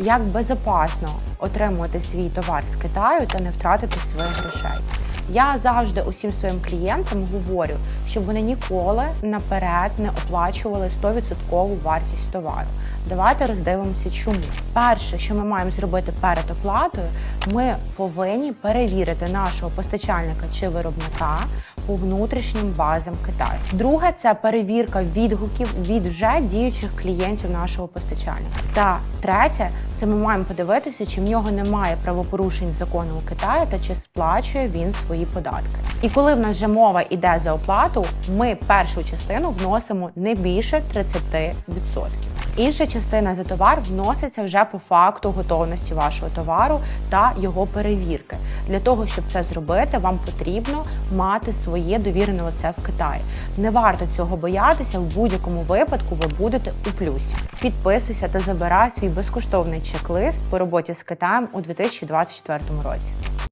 як безпечно отримувати свій товар з Китаю та не втратити своїх грошей. Я завжди усім своїм клієнтам говорю, щоб вони ніколи наперед не оплачували 100% вартість товару. Давайте роздивимося, чому. Перше, що ми маємо зробити перед оплатою, ми повинні перевірити нашого постачальника чи виробника по внутрішнім базам Китаю. Друге це перевірка відгуків від вже діючих клієнтів нашого постачальника. Та третє це ми маємо подивитися, чи в нього немає правопорушень закону у Китаї та чи сплачує він свої податки. І коли в нас вже мова йде за оплату, ми першу частину вносимо не більше 30%. Інша частина за товар вноситься вже по факту готовності вашого товару та його перевірки. Для того, щоб це зробити, вам потрібно мати своє довірене лице в Китаї. Не варто цього боятися. В будь-якому випадку ви будете у плюсі. Підписуйся та забирай свій безкоштовний чек-лист по роботі з Китаєм у 2024 році.